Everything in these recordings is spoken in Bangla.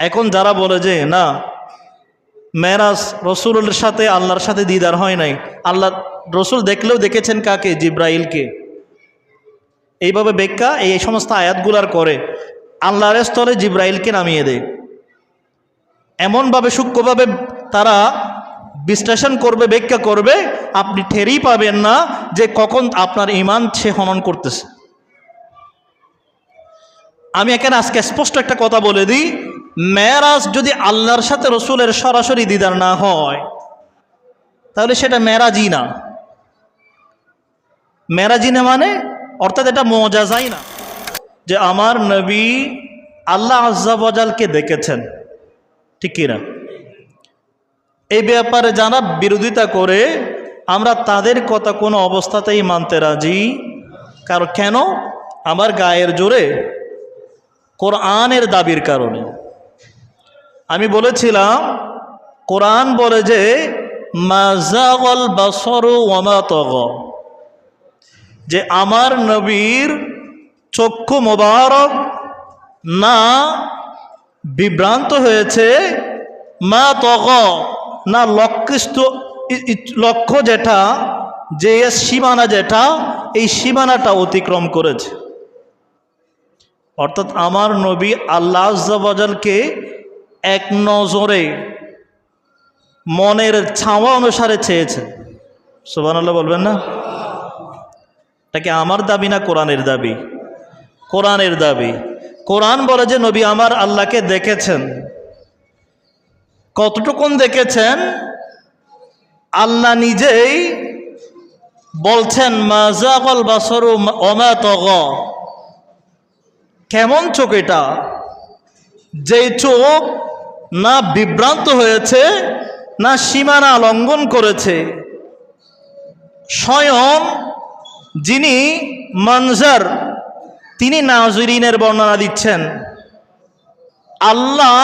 এখন যারা বলে যে, না মেরাজ রসুলের সাথে আল্লাহর সাথে দিদার হয় নাই। আল্লাহ, রসুল দেখলেও দেখেছেন কাকে? জিব্রাইলকে। এইভাবে ব্যাখ্যা এই সমস্ত আয়াতগুলার করে। আল্লাহর স্তরে জিব্রাইলকে নামিয়ে দেয়। এমনভাবে সূক্ষ্মভাবে তারা বিশ্লেষণ করবে, ব্যাখ্যা করবে, আপনি ঠেরই পাবেন না যে কখন আপনার ইমান সে হনন করতেছে। আমি এখানে আজকে স্পষ্ট একটা কথা বলে দিই। মেরাজ যদি আল্লাহর সাথে রসুলের সরাসরি দিদার না হয়, তাহলে সেটা মেরাজই না। মেরাজি না মানে অর্থাৎ এটা মজা মজাজাই না। যে আমার নবী আল্লাহ আজ্জাবজালকে দেখেছেন, ঠিক কিনা? এই ব্যাপারে যারা বিরোধিতা করে আমরা তাদের কথা কোনো অবস্থাতেই মানতে রাজি, কারণ কেন? আমার গায়ের জোরে কোরআনের দাবির কারণে। আমি বলেছিলাম, কোরআন বলে যে যে আমার নবীর চক্ষু মোবারক না বিভ্রান্ত হয়েছে, মা তগ। না ই- লক্ষ্য যেটা, যে সীমানা যেটা, এই সীমানাটা অতিক্রম করেছে। অর্থাৎ আমার নবী আল্লাহ আজ্জাবজালকে এক নজরে মনের ছাওয়া অনুসারে চেয়েছেন সুবান আল্লাহ বলবেন না? এটাকে আমার দাবি না কোরআনের দাবি? কোরআনের দাবি। কোরআন বলে যে, নবী আমার আল্লাহকে দেখেছেন। কতটুকুন দেখেছেন? আল্লাহ নিজেই বলছেন মাজাকল বাসরু অমা তগ। কেমন চোখ এটা? যে চোখ না বিভ্রান্ত হয়েছে, না সীমানা লঙ্ঘন করেছে। স্বয়ং যিনি মনজার, তিনি নাজরিনের বর্ণনা দিচ্ছেন। আল্লাহ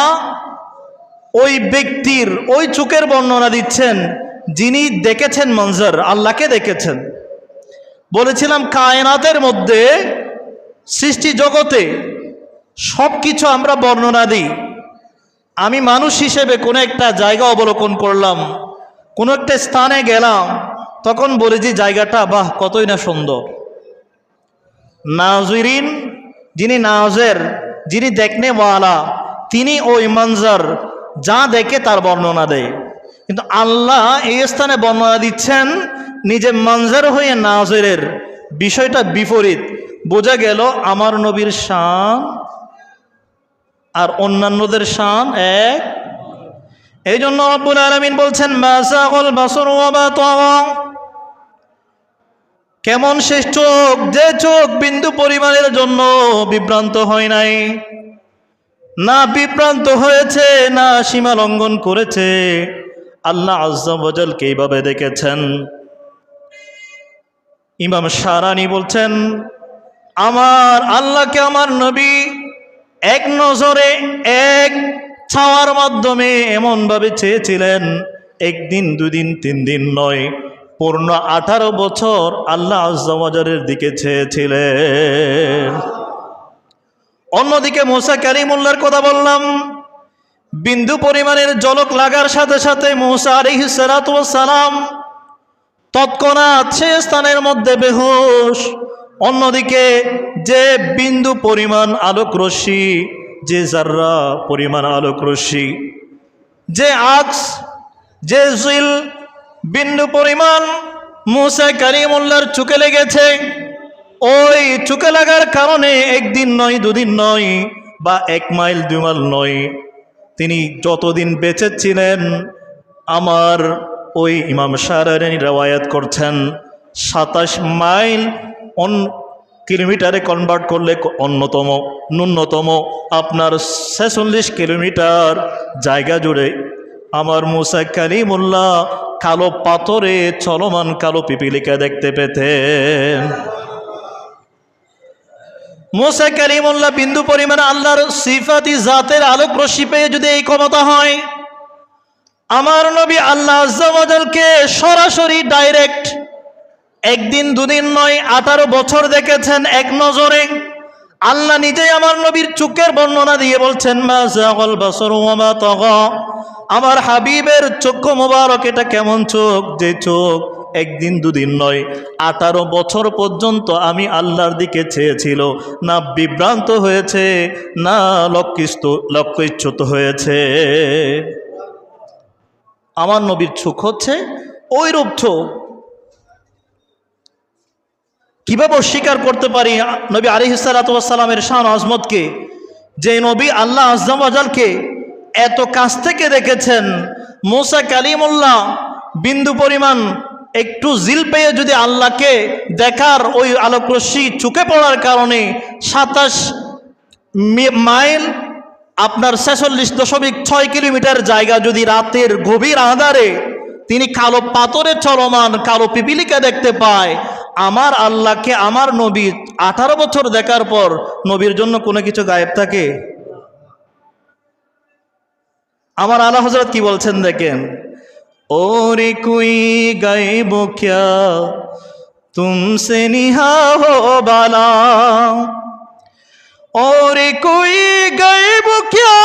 ওই ব্যক্তির, ওই চোখের বর্ণনা দিচ্ছেন যিনি দেখেছেন মঞ্জর আল্লাহকে দেখেছেন। বলেছিলাম, কায়নাতের মধ্যে সৃষ্টি জগতে সব কিছু আমরা বর্ণনা দিই। আমি মানুষ হিসেবে কোনো একটা জায়গা অবলোকন করলাম, কোনো একটা স্থানে গেলাম, তখন বলে যে জায়গাটা, বাহ, কতই না সুন্দর। নাজরিন, যিনি নাজের, যিনি দেখনেওয়ালা তিনি ওই মঞ্জর, যা দেখে তার বর্ণনা দেয়। কিন্তু আল্লাহ এই স্থানে বর্ণনা দিচ্ছেন, নিজে মঞ্জর হয়ে নাজরের বিষয়টা বিপরীত। বোঝা গেল আমার নবীর শান আর অন্যান্যদের শান এক। এই জন্য আব্বুল আলমিন বলছেন কেমন শেষ চোখ, যে চোখ বিন্দু পরিমাণের জন্য বিভ্রান্ত হয় নাই। না বিভ্রান্ত হয়েছে, না সীমা লঙ্ঘন করেছে। আল্লাহ আজ্জাবজলকে এইভাবে দেখেছেন। ইমাম সারানি বলছেন, আমার আল্লাহকে আমার নবী এক নজরে, এক ছাওয়ার মাধ্যমে এমনভাবে চেয়েছিলেন, একদিন, দুদিন তিন দিন নয়, পূর্ণ আঠারো বছর আল্লাহ আজ্জাবাজারের দিকে চেয়েছিলেন। অন্যদিকে মোসা কারিমুল্লার কথা বললাম, বিন্দু পরিমাণের জলক লাগার সাথে সাথে মোসা সালাম তৎক্ষণাৎ সে স্থানের মধ্যে বেহুশ অন্যদিকে যে বিন্দু পরিমাণ আলোক রশ্মি, যে জাররা পরিমাণ আলোক রশ্মি, যে আক্স যে জিল বিন্দু পরিমাণ মুসা কারিমুল্লার চুকে লেগেছে। ওই চুকে লাগার কারণে একদিন নয়, দুদিন নয় বা এক মাইল, দুই মাইল নয়। তিনি যতদিন বেঁচে ছিলেন, আমার ওই ইমাম সারানি রেওয়ায়াত করছেন সাতাশ মাইল অন কিলোমিটারে কনভার্ট করলে অন্যতম, ন্যূনতম। আপনার ছেচল্লিশ কিলোমিটার জায়গা জুড়ে আমার মুসা কালিমুল্লাহ কালো পাথরে চলমান কালো পিপিলিকা দেখতে পেতেন। মোসা কালিমুল্লাহ বিন্দু পরিমাণে আল্লাহর সিফাতি জাতের আলোক রশ্মি যদি এই ক্ষমতা হয়, আমার নবী আল্লাহ আজ্জাওয়াজালকে সরাসরি ডাইরেক্ট একদিন, দুদিন নয়, আঠারো বছর দেখেছেন এক নজরে। আল্লাহ নিজেই আমার নবীর চোখের বর্ণনা দিয়ে বলছেন আমার হাবিবের চক্ষু মোবারক, এটা কেমন চোখ? যে চোখ একদিন, দুদিন নয়, আঠারো বছর পর্যন্ত আমি আল্লাহর দিকে চেয়েছিল। না বিভ্রান্ত হয়েছে, না লক্ষ্যস্থ, লক্ষ্যচ্যুত হয়েছে। আমার নবীর চোখ হচ্ছে ওই রূপ চোখ। কীভাবে অস্বীকার করতে পারি নবী আলী হিসালাতামের শান আজমতকে? যে নবী আল্লাহ আজম আজালকে এত কাছ থেকে দেখেছেন। মোসা কালিমুল্লাহ বিন্দু পরিমাণ একটু জিল পেয়ে যদি আল্লাহকে দেখার ওই আলোকরশ্মি চুকে পড়ার কারণে সাতাশ মাইল আপনার ছেচল্লিশ দশমিক ছয় কিলোমিটার জায়গা যদি রাতের গভীর আধারে তিনি কালো পাথরে চলমান, কালো পিপিলিকা দেখতে পায় আমার আল্লাহকে আমার নবী আঠারো বছর দেখার পর নবীর জন্য কোনো কিছু গায়েব থাকে আমার আল্লাহ হজরত কি বলছেন দেখেন ওরে কুই গায়েব ক্যা তুমসে নিহা হো বালা और कोई गैब क्या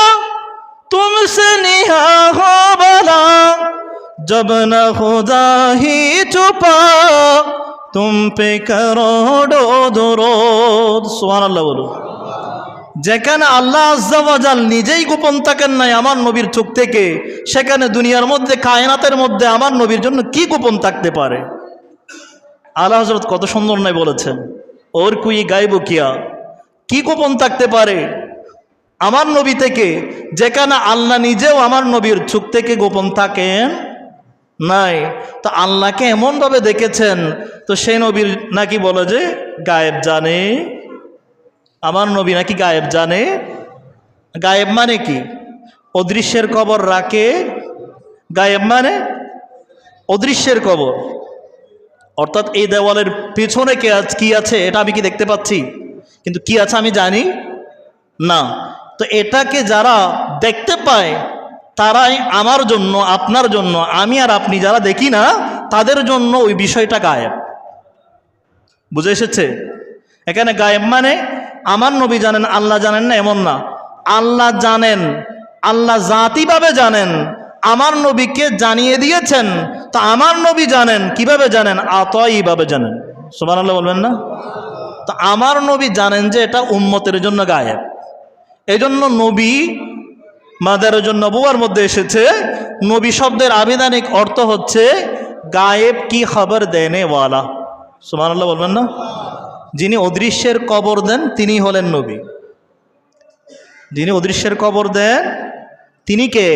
तुमसे निहा हो बला जब न खुदा ही छुपा তুম পে করো সোহান আল্লাহ যেখানে আল্লাহ আজাল নিজেই গোপন থাকেন নাই আমার নবীর চোখ থেকে, সেখানে দুনিয়ার মধ্যে, কায়নাতের মধ্যে আমার নবীর জন্য কি গোপন থাকতে পারে? আল্লাহ হজরত কত সুন্দর নয় বলেছেন, ওর কুই গাইব কিয়া? কি গোপন থাকতে পারে? আমার নবী থেকে, যেখানে আল্লাহ নিজেও আমার নবীর চোখ থেকে গোপন থাকেন নাই। তো আল্লাহকে এমনভাবে দেখেছেন, তো সেই নবীর নাকি বলে যে, গায়েব জানে। আমার নবী নাকি গায়েব জানে। গায়েব মানে কি? অদৃশ্যের কবর রাখে। গায়েব মানে? অদৃশ্যের কবর। অর্থাৎ এই দেওয়ালের পেছনে কে কি আছে, এটা আমি কি দেখতে পাচ্ছি? কিন্তু কি আছে আমি জানি না। তো এটাকে যারা দেখতে পায় তারাই আমার জন্য, আপনার জন্য, আমি আর আপনি যারা দেখি না, তাদের জন্য ওই বিষয়টা গায়েব। বুঝে এসেছে? এখানে গায়েব মানে আমার নবী জানেন, আল্লাহ জানেন না, এমন না। আল্লাহ জানেন, আল্লাহ জাতিভাবে জানেন, আমার নবীকে জানিয়ে দিয়েছেন, তো আমার নবী জানেন, কীভাবে জানেন? আতইভাবে জানেন। সুমান আল্লাহ বলবেন না? তো আমার নবী জানেন যে এটা উম্মতের জন্য গায়েব। এই জন্য নবী মাদের জন্য নবুয়ার মধ্যে এসেছে নবী শব্দের আবিধানিক অর্থ হচ্ছে গায়েব কি খবর দেনে ওয়ালা সুমান আল্লাহ বলবেন না যিনি অদৃশ্যের কবর দেন তিনি হলেন নবী যিনি অদৃশ্যের কবর দেন তিনি কে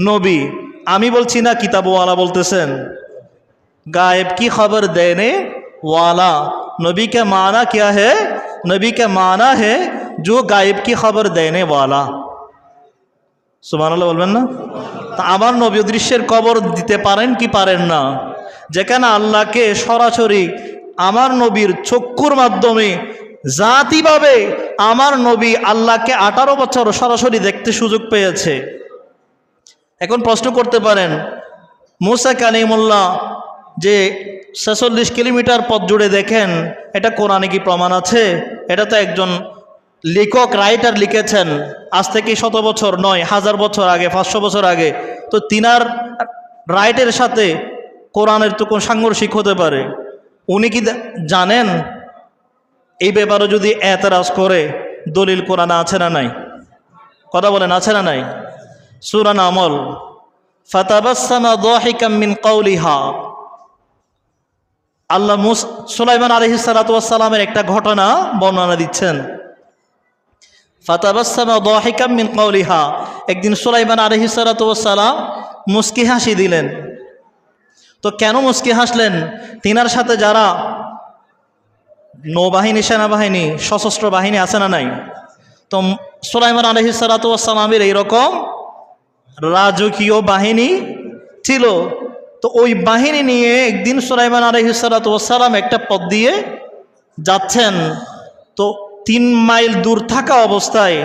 নবী আমি বলছি না কিতাবওয়ালা বলতেছেন गायब की खबर देने वाला नबी का माना क्या है नबी का माना है जो गायब की खबर देने वाला সুমান বলবেন না? তা আমার নবী দৃশ্যের কবর দিতে পারেন কি পারেন না? যেখানে আল্লাহকে সরাসরি আমার নবীর চক্ষুর মাধ্যমে জাতিভাবে আমার নবী আল্লাহকে আঠারো বছর সরাসরি দেখতে সুযোগ পেয়েছে। এখন প্রশ্ন করতে পারেন, মুসা কালিমুল্লাহ যে ছেচল্লিশ কিলোমিটার পথ জুড়ে দেখেন, এটা কোরআনে কি প্রমাণ আছে? এটা তো একজন লেখক রাইটার লিখেছেন, আজ থেকে শত বছর নয়, হাজার বছর আগে, পাঁচশো বছর আগে। তো তিনার রাইটের সাথে কোরআনের তো কোন সাংঘর্ষিক হতে পারে। উনি কি জানেন? এই ব্যাপারে যদি এতরাজ করে, দলিল কোরআন আছে না নাই? কথা বলেন, আছে না নাই? সুরান আমল মিন কওলিহা। আল্লাহ মুস সুলাইমান আলহি সালাতামের একটা ঘটনা বর্ণনা দিচ্ছেন। ফাতাবাসামা মিন কওলিহা। একদিন সুলাইমান আলহি সালাতাম মুস্কি হাসি দিলেন। তো কেন মুস্কি হাসলেন? তিনার সাথে যারা নৌবাহিনী, সেনাবাহিনী, সশস্ত্র বাহিনী আছে না নাই? তো সুলাইমান আলহি সালাতামের এইরকম রাজকীয় বাহিনী ছিল। তো ওই বাহিনী নিয়ে একদিন সুলাইমান আলহিসালাম একটা পদ দিয়ে যাচ্ছেন। তো তিন মাইল দূর থাকা অবস্থায়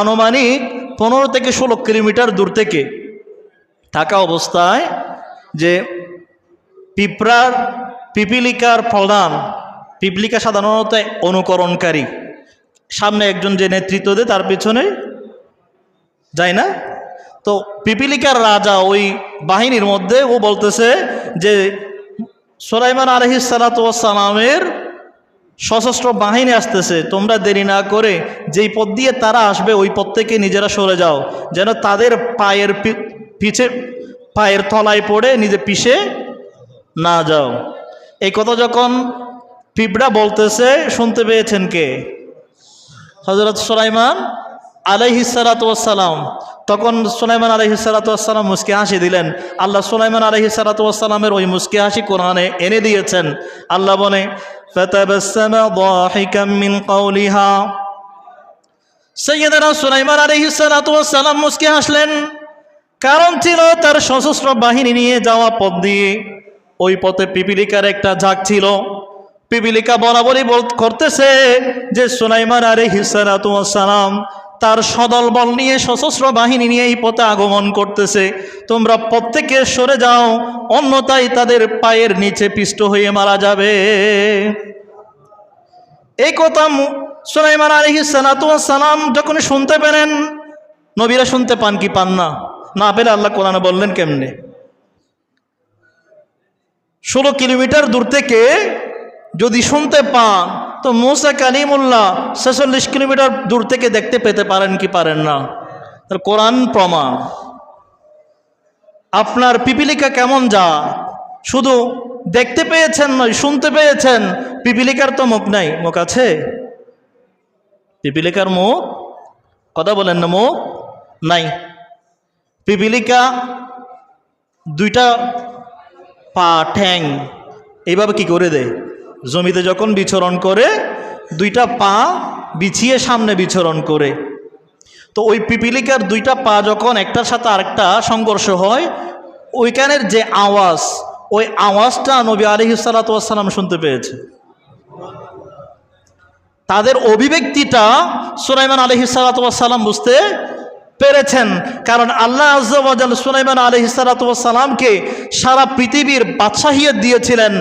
আনুমানিক পনেরো থেকে ষোলো কিলোমিটার দূর থেকে থাকা অবস্থায় যে পিঁপড়ার, পিপিলিকার ফলদান পিপলিকা সাধারণত অনুকরণকারী। সামনে একজন যে নেতৃত্ব দেয়, তার পিছনে যায় না? তো পিপিলিকার রাজা ওই বাহিনীর মধ্যে ও বলতেছে যে সোলাইমান আলহি সালাতামের সশস্ত্র বাহিনী আসতেছে, তোমরা দেরি না করে যেই পথ দিয়ে তারা আসবে, ওই পথ থেকে নিজেরা সরে যাও। যেন তাদের পায়ের পিছে, পায়ের তলায় পড়ে নিজে পিষে না যাও। এই কথা যখন পিঁপড়া বলতেছে, শুনতে পেয়েছেন কে? হজরত সুলাইমান আলহিসালাতাম তখন সুলাইমান আলহি সালাতাম মুসকি হাসি দিলেন। আল্লাহ সুলাইমান আলহি সালাতামের ওই মুসকি হাসি কোরআনে এনে দিয়েছেন। আল্লাহ বনে কারণ ছিল তার সশস্ত্র বাহিনী নিয়ে যাওয়া পথ দিয়ে। ওই পথে পিপিলিকার একটা ঝাঁক ছিল। পিপিলিকা বরাবরই করতেছে যে, সুলাইমান আলহি সালাতাম তার সদল বল নিয়ে সশস্ত্র বাহিনী নিয়ে এই পথে আগমন করতেছে। তোমরা প্রত্যেকে সরে যাও অন্যতায় তাদের পায়ের নিচে পিষ্ট হয়ে মারা যাবে। এই কথা সুলাইমান আলহি সালাম যখন শুনতে পেলেন, নবীরা শুনতে পান কি পান না? না পেলে আল্লাহ কোরআনে বললেন কেমনে? ষোলো কিলোমিটার দূর থেকে যদি শুনতে পান তো মোসা কালিমুল্লাহ ছেচল্লিশ কিলোমিটার দূর থেকে দেখতে পেতে পারেন কি পারেন না? তার কোরআন প্রমাণ। আপনার পিপিলিকা কেমন যা? শুধু দেখতে পেয়েছেন নয়, শুনতে পেয়েছেন। পিপিলিকার তো মুখ নাই, মুখ আছে? পিপিলিকার মুখ? কথা বলেন না, মুখ নাই। পিপিলিকা দুইটা পা ঠ্যাং, এইভাবে কি করে দেয়? জমিতে যখন বিচরণ করে, দুইটা পা বিছিয়ে সামনে বিচরণ করে। তো ওই পিপিলিকার দুইটা পা যখন একটার সাথে আরেকটা সংঘর্ষ হয়, ওইখানের যে আওয়াজ, ওই আওয়াজটা নবী আলহি সালাতাম শুনতে পেয়েছে। তাদের অভিব্যক্তিটা সুলাইমান আলহি সালাতাম বুঝতে পেরেছেন। কারণ আল্লাহ আজ্জাল সুলাইমান আলহি সালাতামকে সারা পৃথিবীর বাদশাহিয়ত দিয়েছিলেন।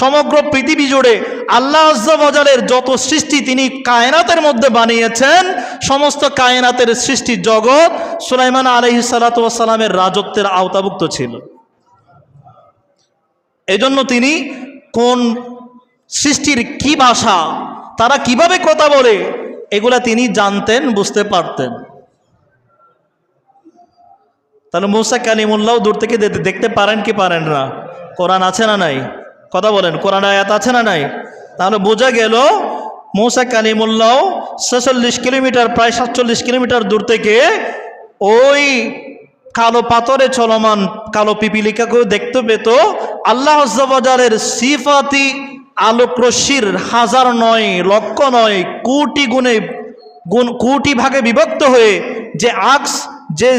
সমগ্র পৃথিবী জুড়ে আল্লাহ আজ্জালের যত সৃষ্টি তিনি কায়নাতের মধ্যে বানিয়েছেন। সমস্ত কায়নাতের সৃষ্টি জগৎ সুলাইমান আলহি সালাতামের রাজত্বের আওতাভুক্ত ছিল। এজন্য তিনি কোন সৃষ্টির কি ভাষা, তারা কীভাবে কথা বলে, এগুলা তিনি জানতেন, বুঝতে পারতেন। তাহলে মুসা কালিমুল্লাহ দূর থেকে দেখতে পারেন কি পারেন না? কোরআন আছে না নাই? কথা বলেন, কোরআন আয়াত আছে না নাই? তাহলে বোঝা গেল মৌসা কালিমুল্লাহ ছেচল্লিশ কিলোমিটার, প্রায় সাতচল্লিশ কিলোমিটার দূর থেকে ওই কালো পাথরে চলমান কালো পিপিলিকাকেও দেখতে পেত। আল্লাহ আজ্জাবাজারের সিফাতি আলোক রশ্মির হাজার নয়, লক্ষ নয়, কোটি গুণে গুণ কোটি ভাগে বিভক্ত হয়ে যে আক্স, যে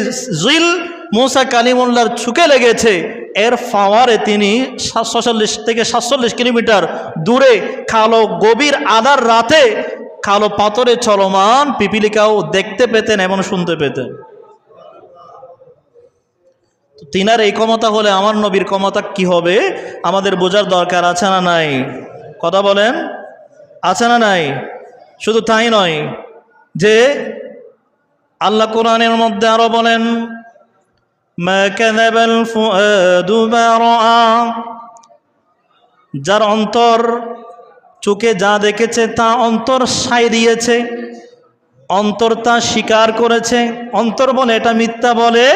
জিল মৌসা কালিমুল্লার ছুকে লেগেছে। এর ফাওয়ারে তিনি সাতচল্লিশ থেকে সাতচল্লিশ কিলোমিটার দূরে কালো গভীর আধার রাতে কালো পাথরে চলমান পিপিলিকাও দেখতে পেতেন এবং শুনতে পেতেন। তিনার এই ক্ষমতা হলে আমার নবীর ক্ষমতা কি হবে? আমাদের বোঝার দরকার আছে না নাই? কথা বলেন? আছে না নাই? শুধু তাই নয় যে আল্লাহ কোরআনের মধ্যে আরও বলেন মা কাযাবাল ফুআদু মা রাআ যার অন্তর চোখে যা দেখেছে তা অন্তর সাই দিয়েছে, অন্তর তা স্বীকার করেছে। অন্তর বলে এটা মিথ্যা বলে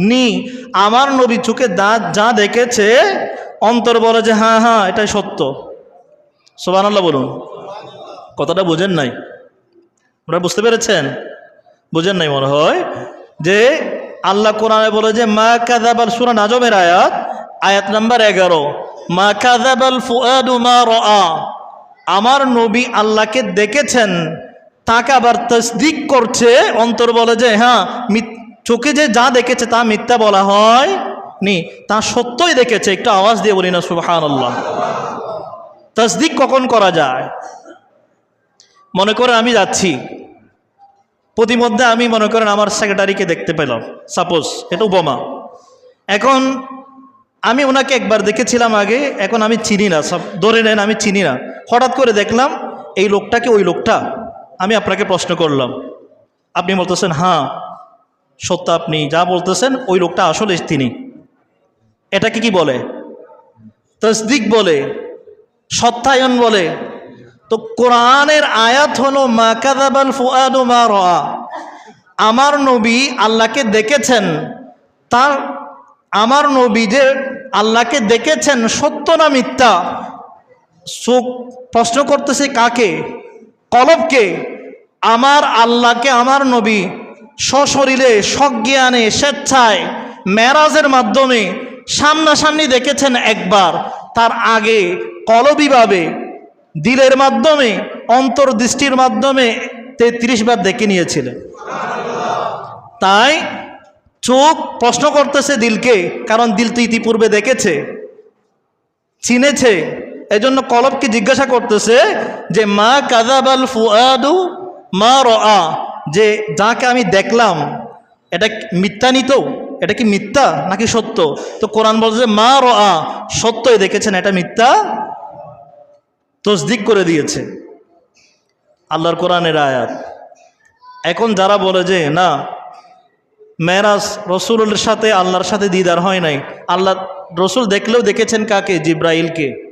নি। আমার নবী চোখে দা যা দেখেছে, অন্তর বলে যে হ্যাঁ হ্যাঁ এটাই সত্য। সোবান আল্লাহ বলুন। কথাটা বোঝেন নাই। আপনারা বুঝতে পেরেছেন? বোঝেন নাই মনে হয় যে আল্লাহ কোরআনে বলে যে, মা কাদাবাল সুরা নাজমের আয়াত? আয়াত নাম্বার এগারো। মা কাদাবাল ফুয়াদু আমার নবী আল্লাহকে দেখেছেন, তাকে আবার তসদিক করছে, অন্তর বলে যে হ্যাঁ চোখে যে যা দেখেছে তা মিথ্যা বলা হয় নি তা সত্যই দেখেছে। একটু আওয়াজ দিয়ে বলি না সুবহান আল্লাহ তসদিক কখন করা যায়? মনে করে আমি যাচ্ছি। প্রতিমধ্যে আমি মনে করেন আমার সেক্রেটারিকে দেখতে পেলাম। সাপোজ এটা উপমা এখন আমি ওনাকে একবার দেখেছিলাম আগে, এখন আমি চিনি না, সব ধরে নেন আমি চিনি না। হঠাৎ করে দেখলাম, এই লোকটাকে ওই লোকটা? আমি আপনাকে প্রশ্ন করলাম। আপনি বলতেছেন হ্যাঁ সত্য আপনি যা বলতেছেন, ওই লোকটা আসলে তিনি। এটাকে কি বলে? তসদিক বলে, সত্যায়ন বলে। তো কোরআনের আয়াত হলো মা কাদাবাল ফুয়াদু মা রা আমার নবী আল্লাহকে দেখেছেন, তার, আমার নবী যে আল্লাহকে দেখেছেন, সত্য না মিথ্যা? চোখ প্রশ্ন করতেছে কাকে? কলবকে? আমার আল্লাহকে আমার নবী সশরীরে সজ্ঞানে, স্বেচ্ছায়, মেরাজের মাধ্যমে সামনাসামনি দেখেছেন একবার। তার আগে কলবিভাবে দিলের মাধ্যমে, অন্তর্দৃষ্টির মাধ্যমে তেত্রিশ বার দেখে নিয়েছিলেন। তাই চোখ প্রশ্ন করতেছে দিলকে, কারণ দিল তো ইতিপূর্বে দেখেছে, চিনেছে, এজন্য কলবকে জিজ্ঞাসা করতেছে যে, মা কাজাবাল ফুয়াদু মা রা যে, যাকে আমি দেখলাম, এটা মিথ্যা নিত এটা কি মিথ্যা নাকি সত্য? তো কোরআন বলছে, মা রা সত্যই দেখেছেন, এটা মিথ্যা? তসদিক করে দিয়েছে। আল্লাহর কোরআনের আয়াত। এখন যারা বলে যে, না মেরাজ রসুলের সাথে আল্লাহর সাথে দিদার হয় নাই। আল্লাহ, রসুল দেখলেও দেখেছেন কাকে? জিব্রাইলকে।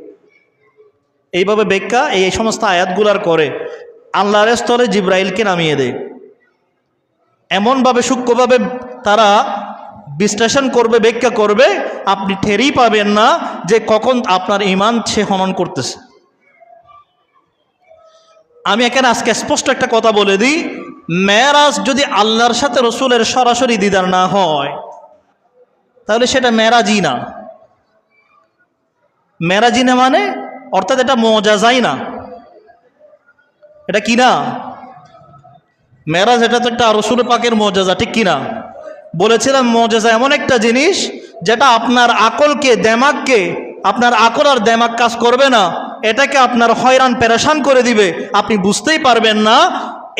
এইভাবে বেক্কা এই সমস্ত আয়াতগুলার করে। আল্লাহর স্থলে জিব্রাইলকে নামিয়ে দেয়। এমনভাবে সূক্ষ্মভাবে তারা বিশ্লেষণ করবে, ব্যাখ্যা করবে, আপনি ঠেরেই পাবেন না যে কখন আপনার ইমান সে হনন করতেছে। আমি এখানে আজকে স্পষ্ট একটা কথা বলে দিই। মেরাজ যদি আল্লাহর সাথে রসুলের সরাসরি দিদার না হয়, তাহলে সেটা মেরাজই না। মেরাজি না মানে অর্থাৎ এটা মজাজাই না। এটা কি না? মেরাজ এটা তো একটা রসুল পাকের মজাজা, ঠিক কিনা বলেছিলাম মজাজা এমন একটা জিনিস, যেটা আপনার আকলকে, দেমাগকে, আপনার আকল আর দেমাগ কাজ করবে না। এটাকে আপনার হয়রান, পেরেশান করে দিবে। আপনি বুঝতেই পারবেন না,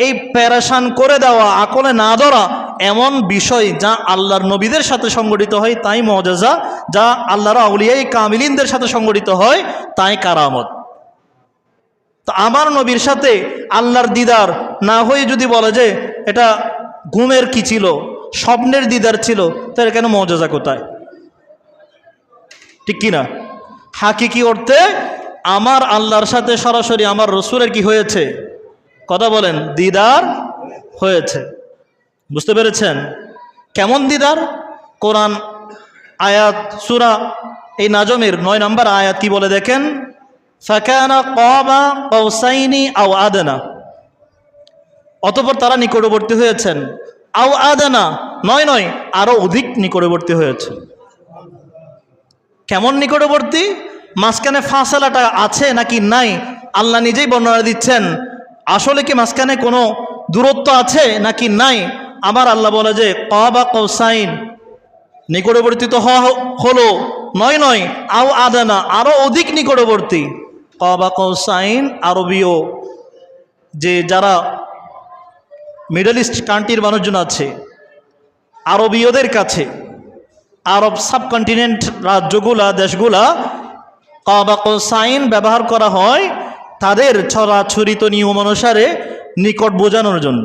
এই প্যারাসান করে দেওয়া, আকলে না ধরা এমন বিষয় যা আল্লাহর নবীদের সাথে সংগঠিত হয়, তাই মজাজা। যা আল্লাহর আউলিয়াই কামিলিনদের সাথে সংগঠিত হয়, তাই কারামত। তো আমার নবীর সাথে আল্লাহর দিদার না হয়ে যদি বলে যে, এটা ঘুমের কি ছিল? স্বপ্নের দিদার ছিল, তাহলে কেন মজাজা কোথায়? ঠিক কিনা? হাকিকি অর্থে আমার আল্লাহর সাথে সরাসরি আমার রসুলের কি হয়েছে? কথা বলেন, দিদার হয়েছে। বুঝতে পেরেছেন? কেমন দিদার? কোরআন আয়াত, সুরা, এই নাজমের নয় নম্বর আয়াত কি বলে দেখেন? ফাকানা কবা কৌসাইনি আও আদনা। অতপর তারা নিকটবর্তী হয়েছেন। আও আদানা, নয় নয়, আরও অধিক নিকটবর্তী হয়েছে। কেমন নিকটবর্তী? মাঝখানে ফাঁসালাটা আছে নাকি নাই? আল্লাহ নিজেই বর্ণনা দিচ্ছেন। আসলে কি মাঝখানে কোনো দূরত্ব আছে নাকি নাই? আবার আল্লাহ বলে যে, কবা কৌসাইন নিকটবর্তী তো হলো, নয় নয়, আও আদানা আরও অধিক নিকটবর্তী। কবা কৌসাইন আরবীয়, যে যারা মিডল ইস্ট কান্ট্রির মানুষজন আছে, আরবীয়দের কাছে, আরব সাবকন্টিনেন্ট রাজ্যগুলা, দেশগুলা কবা কৌসাইন ব্যবহার করা হয় তাদের ছড়াছড়িত নিয়ম অনুসারে নিকট বোঝানোর জন্য।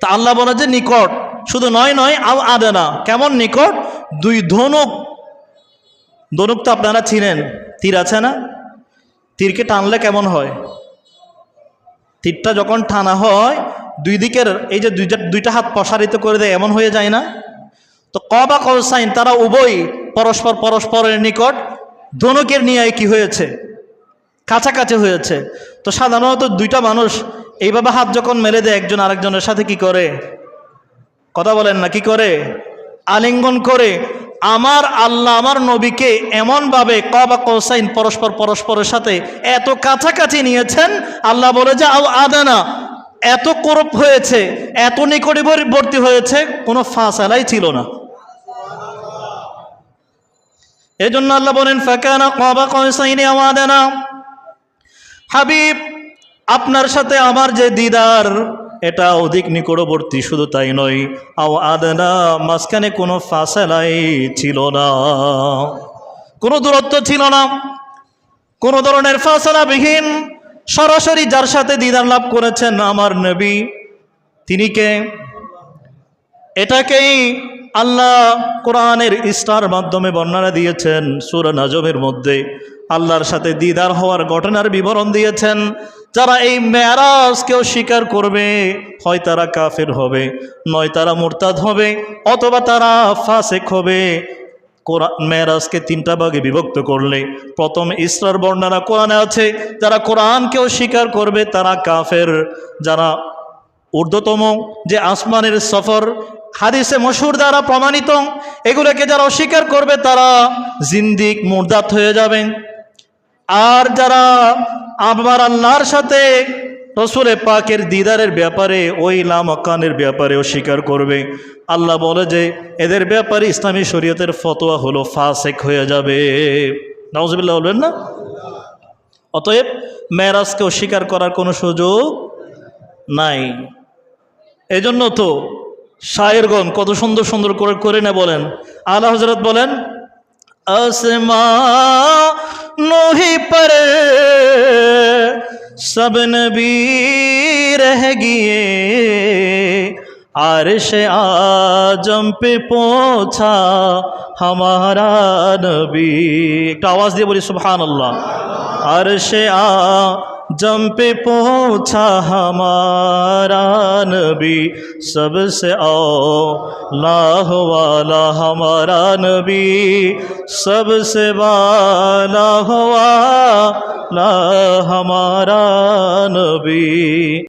তা আল্লাহ বলে যে নিকট, শুধু নয় নয়, আও আদানা। কেমন নিকট? দুই ধনুক। ধনুক তো আপনারা চিনেন, তীর আছে না? তীরকে টানলে কেমন হয়? তীরটা যখন টানা হয়, দুই দিকের এই যে দুইটা দুইটা হাত প্রসারিত করে দেয়, এমন হয়ে যায় না? তো কবা কসাইন তারা উভয় পরস্পর পরস্পরের নিকট ধনুকের নিয়ে কি হয়েছে? কাছাকাছি হয়েছে। তো সাধারণত দুইটা মানুষ এইভাবে হাত যখন মেলে দেয়, একজন আরেকজনের সাথে কি করে? কথা বলেন না, কি করে? আলিঙ্গন করে। আমার আল্লাহ, আমার নবীকে এমনভাবে কবা কৌসাইন পরস্পর পরস্পরের সাথে এত কাছাকাছি নিয়েছেন, আল্লাহ বলে যে, আও আদানা, এত করপ হয়েছে, এত নিকটবর্তী হয়েছে, কোনো ফাঁসালাই ছিল না। এই জন্য আল্লাহ বলেন হাবিব, আপনার সাথে আমার যে দিদার, এটা অধিক নিকটবর্তী শুধু তাই নয় আও আদনা মাঝখানে কোনো ফাঁসালাই ছিল না। কোনো দূরত্ব ছিল না। কোনো ধরনের ফাঁসালাবিহীন, সরাসরি যার সাথে দিদার লাভ করেছেন আমার নবী, তিনি কে? এটাকেই আল্লাহ কোরআনের ইস্টার মাধ্যমে বর্ণনা দিয়েছেন সুর নাজমের মধ্যে। আল্লাহর সাথে দিদার হওয়ার ঘটনার বিবরণ দিয়েছেন। যারা এই মেয়ারাজকেও স্বীকার করবে, হয় তারা কাফের হবে, নয় তারা মোরতাদ হবে, অথবা তারা ফাসেক হবে। কোরআন মেয়েরাজকে তিনটা ভাগে বিভক্ত করলে, প্রথম ইসরার বর্ণনা কোরআনে আছে, যারা কোরআনকেও স্বীকার করবে তারা কাফের। যারা ঊর্ধ্বতম যে আসমানের সফর হাদিসে মশুর দ্বারা প্রমাণিত, এগুলোকে যারা অস্বীকার করবে তারা জিন্দিক মুরদাত হয়ে যাবেন। আর যারা আবার আল্লাহর সাথে রসুলে পাকের দিদারের ব্যাপারে, ওই লামকানের ব্যাপারে অস্বীকার করবে। আল্লাহ বলে যে, এদের ব্যাপারে ইসলামী শরীয়তের ফতোয়া হলো ফাসেক হয়ে যাবে। নওয়াজবিল্লাহ বলবেন না? অতএব মেয়েরাজকে অস্বীকার করার কোনো সুযোগ নাই। এজন্য তো শায়েরগণ, কত সুন্দর সুন্দর করে করে না বলেন। আলা হজরত বলেন, আসমা নহি পরে সব নবী রহ গিয়ে আরশ আজম পে পৌঁছা হামারা নবী। একটা আওয়াজ দিয়ে বলি সুবহান আল্লাহ আরশ আ आज़म पे पहुँचा हमारा नबी, सबसे आओ लाह वाला हमारा नबी, सबसे वाला हुआ ला हमारा नबी।